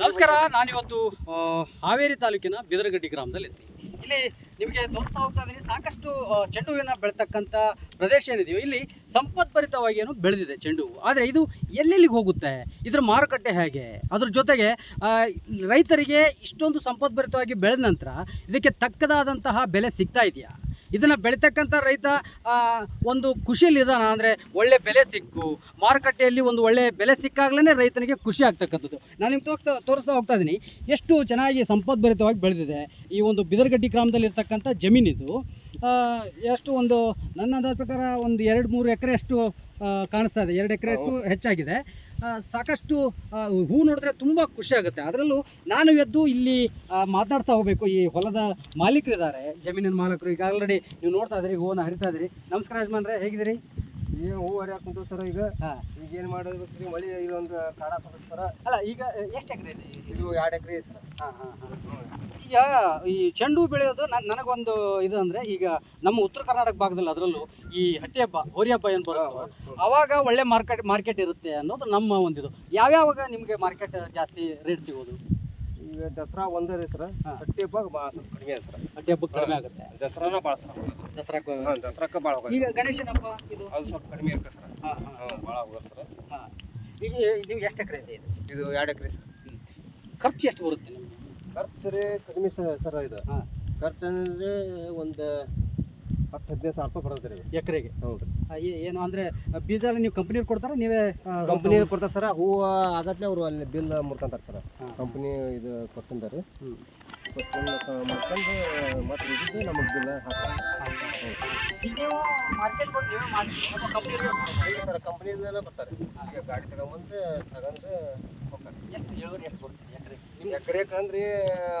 ನಮಸ್ಕಾರ, ನಾನಿವತ್ತು ಹಾವೇರಿ ತಾಲೂಕಿನ ಬಿದರಗಡ್ಡಿ ಗ್ರಾಮದಲ್ಲಿ ಇದ್ದೀನಿ. ಇಲ್ಲಿ ನಿಮಗೆ ತೋರಿಸ್ತಾ ಹೋಗ್ತಾ ಇದ್ದೀನಿ ಸಾಕಷ್ಟು ಚೆಂಡು ಹೂವಿನ ಬೆಳೆತಕ್ಕಂಥ ಪ್ರದೇಶ ಏನಿದೆಯೋ, ಇಲ್ಲಿ ಸಂಪತ್ಭರಿತವಾಗಿ ಏನು ಬೆಳೆದಿದೆ ಚೆಂಡು ಹೂವು ಆದರೆ ಇದು ಎಲ್ಲೆಲ್ಲಿಗೆ ಹೋಗುತ್ತೆ? ಇದರ ಮಾರುಕಟ್ಟೆ ಹೇಗೆ? ಅದ್ರ ಜೊತೆಗೆ ರೈತರಿಗೆ ಇಷ್ಟೊಂದು ಸಂಪತ್ಭರಿತವಾಗಿ ಬೆಳೆದ ನಂತರ ಇದಕ್ಕೆ ತಕ್ಕದಾದಂತಹ ಬೆಲೆ ಸಿಗ್ತಾ ಇದೆಯಾ? ಇದನ್ನು ಬೆಳಿತಕ್ಕಂಥ ರೈತ ಒಂದು ಖುಷಿಯಲ್ಲಿದ್ದಾನ ಅಂದರೆ ಒಳ್ಳೆ ಬೆಲೆ ಸಿಕ್ಕು. ಮಾರುಕಟ್ಟೆಯಲ್ಲಿ ಒಂದು ಒಳ್ಳೆ ಬೆಲೆ ಸಿಕ್ಕಾಗಲೇ ರೈತನಿಗೆ ಖುಷಿ ಆಗ್ತಕ್ಕಂಥದ್ದು. ನಾನು ನಿಮ್ಗೆ ತೋರಿಸ್ತಾ ತೋರಿಸ್ತಾ ಹೋಗ್ತಾ ಇದ್ದೀನಿ ಎಷ್ಟು ಚೆನ್ನಾಗಿ ಸಂಪದ್ಭರಿತವಾಗಿ ಬೆಳೆದಿದೆ. ಈ ಒಂದು ಬಿದರಗಡ್ಡಿ ಗ್ರಾಮದಲ್ಲಿ ಇರ್ತಕ್ಕಂಥ ಜಮೀನಿದು ಎಷ್ಟು ಒಂದು ನನ್ನ ಪ್ರಕಾರ ಒಂದು ಎರಡು ಮೂರು ಎಕರೆ ಅಷ್ಟು ಕಾಣಿಸ್ತಾ ಇದೆ. ಎರಡು ಎಕರೆ ಹೆಚ್ಚಾಗಿದೆ. ಸಾಕಷ್ಟು ಹೂ ನೋಡಿದ್ರೆ ತುಂಬ ಖುಷಿ ಆಗುತ್ತೆ. ಅದರಲ್ಲೂ ನಾನು ಎದ್ದು ಇಲ್ಲಿ ಮಾತಾಡ್ತಾ ಹೋಗಬೇಕು. ಈ ಹೊಲದ ಮಾಲೀಕರಿದ್ದಾರೆ. ಜಮೀನಿನ ಮಾಲೀಕರು ಈಗ ಆಲ್ರೆಡಿ ನೀವು ನೋಡ್ತಾ ಇದ್ರಿ ಹೂವನ್ನು ಹರಿತಾ ಇದ್ರಿ ನಮಸ್ಕಾರ ಯಜಮಾನ್ರೆ, ಹೇಗಿದ್ದೀರಿ? ಹೂ ಹರಿಯಾಕ ಕುಂತ ಸರ ಈಗ? ಹಾಂ. ಈಗ ಏನು ಮಾಡಬೇಕ್ರಿ ಮಳಿ ಇಲ್ಲೊಂದು ಸರ. ಅಲ್ಲ ಈಗ ಎಷ್ಟು ಎಕರೆ ಇದೆ ಎರಡು ಎಕರೆ ಸರ. ಹಾಂ ಹಾಂ ಹಾಂ. ಈಗ ಈ ಚೆಂಡು ಹೂ ಬೆಳೆಯೋದು ನನ್ ನನಗೊಂದು ಇದು ಅಂದ್ರೆ ಈಗ ನಮ್ಮ ಉತ್ತರ ಕರ್ನಾಟಕ ಭಾಗದಲ್ಲಿ ಅದರಲ್ಲೂ ಈ ಹಟ್ಟಿ ಹಬ್ಬ ಹೋರಿ ಹಬ್ಬ ಏನು ಬರುತ್ತೆ ಅವಾಗ ಒಳ್ಳೆ ಮಾರ್ಕೆಟ್ ಮಾರ್ಕೆಟ್ ಇರುತ್ತೆ ಅನ್ನೋದು ನಮ್ಮ ಒಂದಿದು. ಯಾವ್ಯಾವಾಗ ನಿಮಗೆ ಮಾರ್ಕೆಟ್ ಜಾಸ್ತಿ ರೇಟ್ ಸಿಗೋದು? ಈಗ ದಸರಾ ಒಂದೇ ರೀ ಸರ್. ಹಟ್ಟಿ ಹಬ್ಬ ಭಾಳ ಸ್ವಲ್ಪ ಕಡಿಮೆ ಸರ್. ಹಟ್ಟಿ ಹಬ್ಬಕ್ಕೆ ಕಡಿಮೆ ಆಗುತ್ತೆ. ದಸರಾನ ಭಾಳ ಸರ ದಸರಾಕ್ಕೆ ಹಾಂ ದಸರಾಕ್ಕೆ ಭಾಳ ಹೋಗೋದು. ಈಗ ಗಣೇಶನ ಹಬ್ಬ ಇದು? ಅದು ಸ್ವಲ್ಪ ಕಡಿಮೆ ಇರ್ತದೆ ಸರ್. ಹಾಂ ಹಾಂ. ಹಾಂ ಭಾಳ ಹೋಗೋದು ಸರ. ಹಾಂ. ಈಗ ನೀವು ಎಷ್ಟು ಎಕರೆ ಇದೆ ಇದು? ಇದು ಎರಡು ಎಕರೆ ಸರ್. ಖರ್ಚು ಎಷ್ಟು ಬರುತ್ತೆ ನಿಮಗೆ? ಖರ್ಚು ರೀ ಕಡಿಮೆ ಸರ್ ಸರ ಇದು. ಹಾಂ. ಖರ್ಚು ಅಂದರೆ ಒಂದು ಹತ್ತು ಹದಿನೈದು ಸಾವಿರ ರೂಪಾಯಿ ಬರ್ತದೆ ರೀ ಎಕರೆಗೆ. ಹೌದು. ಏನು ಅಂದರೆ ಬೀಜ ಎಲ್ಲ ನೀವು ಕಂಪ್ನಿಯವ್ರು ಕೊಡ್ತಾರಾ? ನೀವೇ ಕಂಪ್ನಿ ಕೊಡ್ತಾರೆ ಸರ. ಹೂವು ಆಗತ್ಲೆ ಅವರು ಅಲ್ಲಿ ಬಿಲ್ ಮುರ್ಕೊಂತಾರೆ ಸರ್. ಕಂಪ್ನಿ ಇದು. ಕೊಟ್ಕೊಂಡು ಮಾಡ್ಕೊಂಡು ಮತ್ತೆ ನಮಗೆ ಬಿಲ್ ಹಾಕ್ತಾರೆ. ನೀವು ಮಾರ್ಕೆಟ್ ಸರ್ ಕಂಪ್ನಿಯಿಂದಲೇ ಬರ್ತಾರೆ. ಈಗ ಗಾಡಿ ತಗೊಂಬಂದು ತಗೊಂಡು ಹೋಗ್ತಾರೆ. ಎಷ್ಟು ಇಳುವರಿ ಎಷ್ಟು ಬರುತ್ತೆ ಎಕರೆ? ಎಕರೆಗೆ ಅಂದ್ರೆ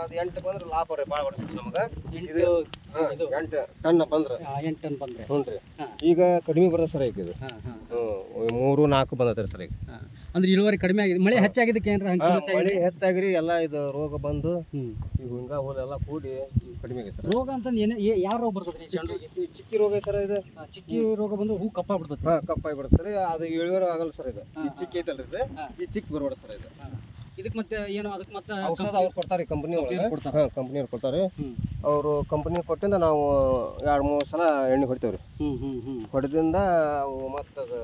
ಅದು ಎಂಟು ಬಂದ್ರೆ ಲಾಭ ರೀ ಭಾಳ ಬರ್ತದೆ ನಮಗೆ. ಇದು ಎಂಟು ಟನ್ ಬಂದ್ರೆ. ಎಂಟು ಟನ್ ಬಂದ್ರೆ. ಹ್ಞೂ ರೀ. ಈಗ ಕಡಿಮೆ ಬರ್ತದೆ ಸರ್ ಈಗ ಇದು. ಹ್ಞೂ ಮೂರು ನಾಲ್ಕು ಬಂದ್ರೆ ಸರ್ ಈಗ. ಅಂದ್ರೆ ಇಳುವರಿ ಕಡಿಮೆ ಆಗಿದೆ. ಮಳೆ ಹೆಚ್ಚಾಗಿದ್ದಕ್ಕೆ ಏನ್ರ ಹಂಗೆ ಹಾಂ, ಸಮಸ್ಯೆ ಮಳೆ ಆಗಿದೆ? ಹೆಚ್ಚಾಗಿರಿ ಎಲ್ಲ ಇದು ರೋಗ ಬಂದು ಈ ಹುಂಗ ಎಲ್ಲ ಕೂಡಿ ಕಡಿಮೆ ಆಗೈತೆ ಸರ್. ರೋಗ ಅಂತಂದು ಏನೇ ಏ- ಯಾವ ರೋಗ ಬರ್ತದೆ ಚಿಕ್ಕಿ ರೋಗ ಸರ್ ಇದು. ಆ, ಚಿಕ್ಕಿ ರೋಗ ಬಂದು ಹೂ ಕಪ್ಪ ಬಿಡ್ತದೆ. ಕಪ್ಪಾಗಿ ಬಿಡುತ್ತೆ ಸರ್. ಅದು ಇಳುವರಿ ಆಗಲ್ಲ ಸರ್ ಇದು. ಈ ಚಿಕ್ಕ ಚಿಕ್ಕಿ ಐತಲ್ರಿ ಇದು. ಹಾಂ. ಈ ಚಿಕ್ಕ ಬರಬೇಡ ಸರ್ ಇದು. ಇದಕ್ಕೆ ಮತ್ತೆ ಏನು ಅದಕ್ಕೆ ಮತ್ತೆ ಔಷಧ ಅವ್ರು ಕೊಡ್ತಾರೆ ಕಂಪ್ನಿ ಒಳಗೆ. ಕೊಡ್ತಾರೆ. ಹಾಂ ಕಂಪ್ನಿಯವ್ರು ಕೊಡ್ತಾರೆ. ಅವರು ಕಂಪ್ನಿ ಕೊಟ್ಟಿಂದ ನಾವು ಎರಡು ಮೂರು ಸಲ ಎಣ್ಣೆ ಹೊಡಿತೇವೆ ರೀ ಹೊಡೆದಿಂದ ಅವು ಮತ್ತೆ ಅದು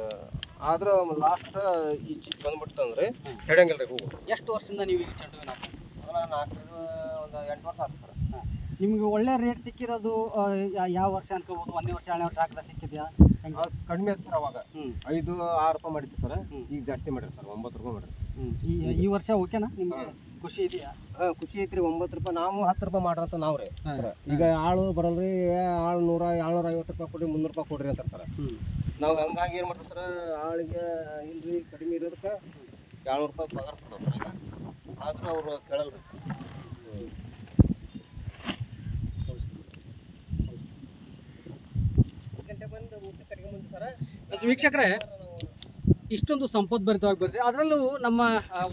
ಆದ್ರೆ ಲಾಸ್ಟ್ ಈ ಚಿಕ್ಕ ಬಂದ್ಬಿಡ್ತಂದ್ರೆ ಹ್ಮ್. ತೆಡಂಗಿಲ್ಲ ರೀ ಹೂವು. ಎಷ್ಟು ವರ್ಷದಿಂದ ನೀವು ಈ ಚೆಂಡು ಹೂವಿನ ಹಾಕ್ತೀರಿ? ನಾಲ್ಕೈದು ಒಂದು ಎಂಟು ವರ್ಷ ಆಯ್ತು ಸರ್. ನಿಮಗೆ ಒಳ್ಳೆ ರೇಟ್ ಸಿಕ್ಕಿರೋದು ಆ, ಯಾ- ಯಾವ ವರ್ಷ ಅನ್ಕೋಬಹುದು ಒಂದೇ ವರ್ಷ ಎರಡನೇ ವರ್ಷ ಹಾಕಿದ ಸಿಕ್ಕಿದ್ಯಾ? ಹೆಂಗೆ? ಅದು ಕಡಿಮೆ ಆಯ್ತು ಸರ್ ಅವಾಗ. ಐದು ಆರು ರೂಪಾಯಿ ಮಾಡಿತ್ತು ಸರ್. ಹ್ಮ್. ಈಗ ಜಾಸ್ತಿ ಮಾಡಿರಿ ಸರ್ ಒಂಬತ್ತು ರೂಪಾಯಿ ಮಾಡಿರಿ ಹ್ಞೂ ಈ ಈ ವರ್ಷ ಓಕೆನಾ ನಿಮ್ಗೆ? ಖುಷಿ ಇದೆಯಾ? ಹಾಂ ಖುಷಿ ಐತ್ರಿ ಒಂಬತ್ತು ರೂಪಾಯಿ. ನಾವು ಹತ್ತು ರೂಪಾಯಿ ಮಾಡ್ರಂತ ನಾವು ರೀ ಹಾಂ. ಸರ್. ಈಗ ಆಳು ಬರಲ್ರಿ ಆಳು ನೂರ ಏಳ್ನೂರ ಐವತ್ತು ರೂಪಾಯಿ ಕೊಡಿ ಮುನ್ನೂರು ರೂಪಾಯಿ ಕೊಡ್ರಿ ಅಂತಾರೆ ಸರ್. ನಾವು ಹಂಗಾಗಿ ಏನು ಮಾಡ್ತೀವಿ ಸರ್ ಆಳಿಗೆ ಇಲ್ರಿ ಕಡಿಮೆ ಇರೋದಕ್ಕೆ ಏಳ್ನೂರು ರೂಪಾಯಿ ಪಗಾರ ಕೊಡೋದು ಸರ್ ಈಗ. ಆದರೂ ಅವರು ಕೇಳಲ್ರಿ ಗಂಟೆ ಬಂದು ಊಟ ಕಡೆಗೆ ಬಂದು ಸರ ಎಸ್ ವೀಕ್ಷಕರೇ, ಇಷ್ಟೊಂದು ಸಂಪದ್ಭರಿತವಾಗಿ ಬರುತ್ತೆ. ಅದರಲ್ಲೂ ನಮ್ಮ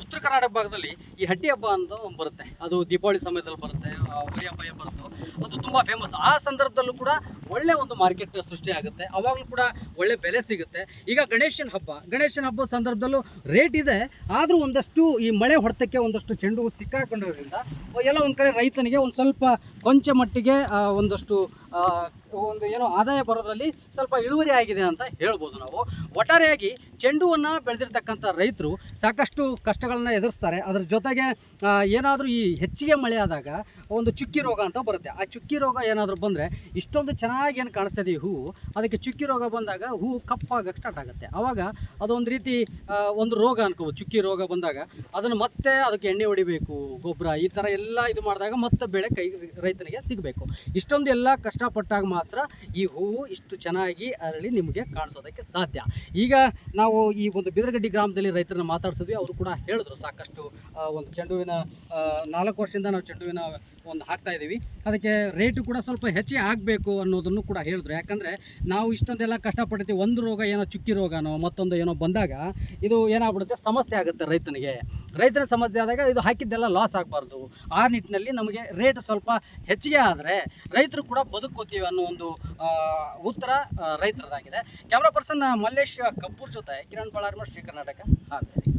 ಉತ್ತರ ಕರ್ನಾಟಕ ಭಾಗದಲ್ಲಿ ಈ ಹಟ್ಟಿ ಹಬ್ಬ ಅಂತ ಒಂದು ಬರುತ್ತೆ. ಅದು ದೀಪಾವಳಿ ಸಮಯದಲ್ಲಿ ಬರುತ್ತೆ ಹೋಳಿ ಹಬ್ಬ ಬರುತ್ತೋ, ಅದು ತುಂಬ ಫೇಮಸ್ ಆ ಸಂದರ್ಭದಲ್ಲೂ ಕೂಡ ಒಳ್ಳೆ ಒಂದು ಮಾರ್ಕೆಟ್ ಸೃಷ್ಟಿ ಆಗುತ್ತೆ. ಅವಾಗಲೂ ಕೂಡ ಒಳ್ಳೆ ಬೆಲೆ ಸಿಗುತ್ತೆ. ಈಗ ಗಣೇಶನ ಹಬ್ಬ, ಗಣೇಶನ ಹಬ್ಬದ ಸಂದರ್ಭದಲ್ಲೂ ರೇಟ್ ಇದೆ. ಆದರೂ ಒಂದಷ್ಟು ಈ ಮಳೆ ಹೊಡೆತಕ್ಕೆ ಒಂದಷ್ಟು ಚೆಂಡು ಹೂ ಸಿಕ್ಕಾಕೊಂಡಿರೋದ್ರಿಂದ, ಎಲ್ಲ ಒಂದು ಕಡೆ ರೈತನಿಗೆ ಒಂದು ಸ್ವಲ್ಪ ಕೊಂಚ ಮಟ್ಟಿಗೆ ಒಂದಷ್ಟು ಒಂದು ಏನೋ ಆದಾಯ ಬರೋದ್ರಲ್ಲಿ ಸ್ವಲ್ಪ ಇಳುವರಿ ಆಗಿದೆ ಅಂತ ಹೇಳ್ಬೋದು ನಾವು. ಒಟ್ಟಾರೆಯಾಗಿ ಚೆಂಡುವನ್ನು ಬೆಳೆದಿರ್ತಕ್ಕಂಥ ರೈತರು ಸಾಕಷ್ಟು ಕಷ್ಟಗಳನ್ನು ಎದುರಿಸ್ತಾರೆ. ಅದರ ಜೊತೆಗೆ ಏನಾದರೂ ಈ ಹೆಚ್ಚಿಗೆ ಮಳೆ ಆದಾಗ ಒಂದು ಚುಕ್ಕಿ ರೋಗ ಅಂತ ಬರುತ್ತೆ. ಆ ಚುಕ್ಕಿ ರೋಗ ಏನಾದರೂ ಬಂದರೆ ಇಷ್ಟೊಂದು ಚೆನ್ನಾಗಿ ಏನು ಕಾಣಿಸ್ತದೆ ಈ ಹೂವು? ಅದಕ್ಕೆ ಚುಕ್ಕಿ ರೋಗ ಬಂದಾಗ ಹೂವು ಕಪ್ಪಾಗಕ್ಕೆ ಸ್ಟಾರ್ಟ್ ಆಗುತ್ತೆ. ಆವಾಗ ಅದೊಂದು ರೀತಿ ಒಂದು ರೋಗ ಅನ್ಕೋಬೋದು. ಚುಕ್ಕಿ ರೋಗ ಬಂದಾಗ ಅದನ್ನು ಮತ್ತೆ ಅದಕ್ಕೆ ಎಣ್ಣೆ ಹೊಡಿಬೇಕು, ಗೊಬ್ಬರ ಈ ಥರ ಎಲ್ಲ ಇದು ಮಾಡಿದಾಗ ಮತ್ತೆ ಬೆಳೆ ಕೈ, ರೈತನಿಗೆ ಸಿಗಬೇಕು. ಇಷ್ಟೊಂದು ಎಲ್ಲ ಕಷ್ಟಪಟ್ಟಾಗ ಮಾತ್ರ ಈ ಹೂವು ಇಷ್ಟು ಚೆನ್ನಾಗಿ ಅರಳಿ ನಿಮಗೆ ಕಾಣಿಸೋದಕ್ಕೆ ಸಾಧ್ಯ. ಈಗ ನಾವು ಈ ಒಂದು ಬಿದರಗಡ್ಡಿ ಗ್ರಾಮದಲ್ಲಿ ರೈತರನ್ನ ಮಾತಾಡ್ಸಿದ್ವಿ. ಅವರು ಕೂಡ ಹೇಳಿದ್ರು ಸಾಕಷ್ಟು ಒಂದು ಚೆಂಡುವಿನ ನಾಲ್ಕು ವರ್ಷದಿಂದ ನಾವು ಚೆಂಡುವಿನ ಒಂದು ಹಾಕ್ತಾ ಇದ್ದೀವಿ. ಅದಕ್ಕೆ ರೇಟು ಕೂಡ ಸ್ವಲ್ಪ ಹೆಚ್ಚಿಗೆ ಆಗಬೇಕು ಅನ್ನೋದನ್ನು ಕೂಡ ಹೇಳಿದ್ರು. ಯಾಕಂದರೆ ನಾವು ಇಷ್ಟೊಂದೆಲ್ಲ ಕಷ್ಟಪಡ್ತೀವಿ ಒಂದು ರೋಗ ಏನೋ ಚುಕ್ಕಿ ರೋಗನೋ ಮತ್ತೊಂದು ಏನೋ ಬಂದಾಗ ಇದು ಏನಾಗ್ಬಿಡುತ್ತೆ? ಸಮಸ್ಯೆ ಆಗುತ್ತೆ ರೈತನಿಗೆ. ರೈತರ ಸಮಸ್ಯೆ ಆದಾಗ ಇದು ಹಾಕಿದ್ದೆಲ್ಲ ಲಾಸ್ ಆಗಬಾರ್ದು. ಆ ನಿಟ್ಟಿನಲ್ಲಿ ನಮಗೆ ರೇಟ್ ಸ್ವಲ್ಪ ಹೆಚ್ಚಿಗೆ ಆದರೆ ರೈತರು ಕೂಡ ಬದುಕೋತೀವಿ ಅನ್ನೋ ಒಂದು ಉತ್ತರ ರೈತರದಾಗಿದೆ. ಕ್ಯಾಮ್ರಾ ಪರ್ಸನ್ ಮಲ್ಲೇಶ್ ಕಬ್ಬೂರ್ ಜೊತೆ ಕಿರಣ್ ಬಳ್ಳಾರ್ಮ ಶ್ರೀ ಕರ್ನಾಟಕ ಹಾವೇರಿ